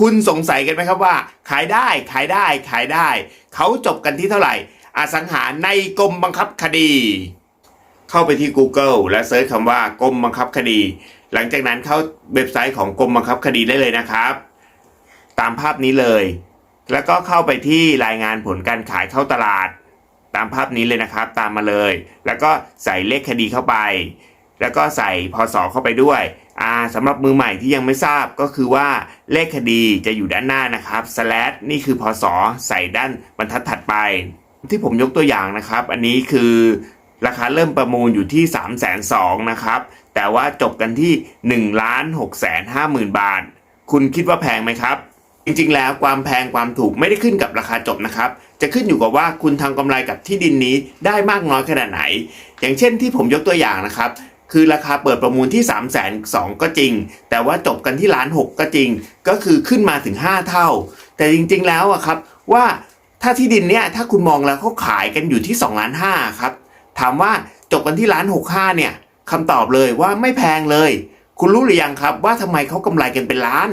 คุณสงสัยกันไหมครับว่า ขายได้ขายได้ขายได้ เขาจบกันที่เท่าไหร่ อสังหาในกรมบังคับคดี เข้าไปที่ Google และเซิร์ชคำว่ากรมบังคับคดี หลังจากนั้นเข้าเว็บไซต์ของกรมบังคับคดีได้เลยนะครับ ตามภาพนี้เลย แล้วก็เข้าไปที่รายงานผลการขายเข้าตลาด ตามภาพนี้เลยนะครับ ตามมาเลย แล้วก็ใส่เลขคดีเข้าไป แล้วก็ใส่พศเข้าไปด้วย อ่าสำหรับมือใหม่ที่ยังไม่ทราบก็คือว่าเลขคดีจะอยู่ด้านหน้านะครับ slash นี่คือพศใส่ด้านบรรทัดถัดไป ที่ผมยกตัวอย่างนะครับ อันนี้คือราคาเริ่มประมูลอยู่ที่ 3 2 0 0 0นะครับ แต่ว่าจบกันที่1ล้าน6 5 0 0 0 0 บาท คุณคิดว่าแพงไหมครับ จริงๆ แล้วความแพงความถูกไม่ได้ขึ้นกับราคาจบนะครับ จะขึ้นอยู่กับว่าคุณทำกำไรกับที่ดินนี้ได้มากน้อยขนาดไหน อย่างเช่นที่ผมยกตัวอย่างนะครับ คือราคาเปิดประมูลที่ 3 2 0 0 0ก็จริง แต่ว่าจบกันที่ล้านหกก็จริง ก็คือขึ้นมาถึง 5 เท่า แต่จริงๆแล้วอะครับว่าถ้าที่ดินเนี่ยถ้าคุณมองแล้วเขาขายกันอยู่ที่2ล้านห้าครับถามว่าจบกันที่ล้านหกห้าเนี่ยคำตอบเลยว่าไม่แพงเลย คุณรู้หรือยังครับว่าทำไมเขากำไรกันเป็นล้าน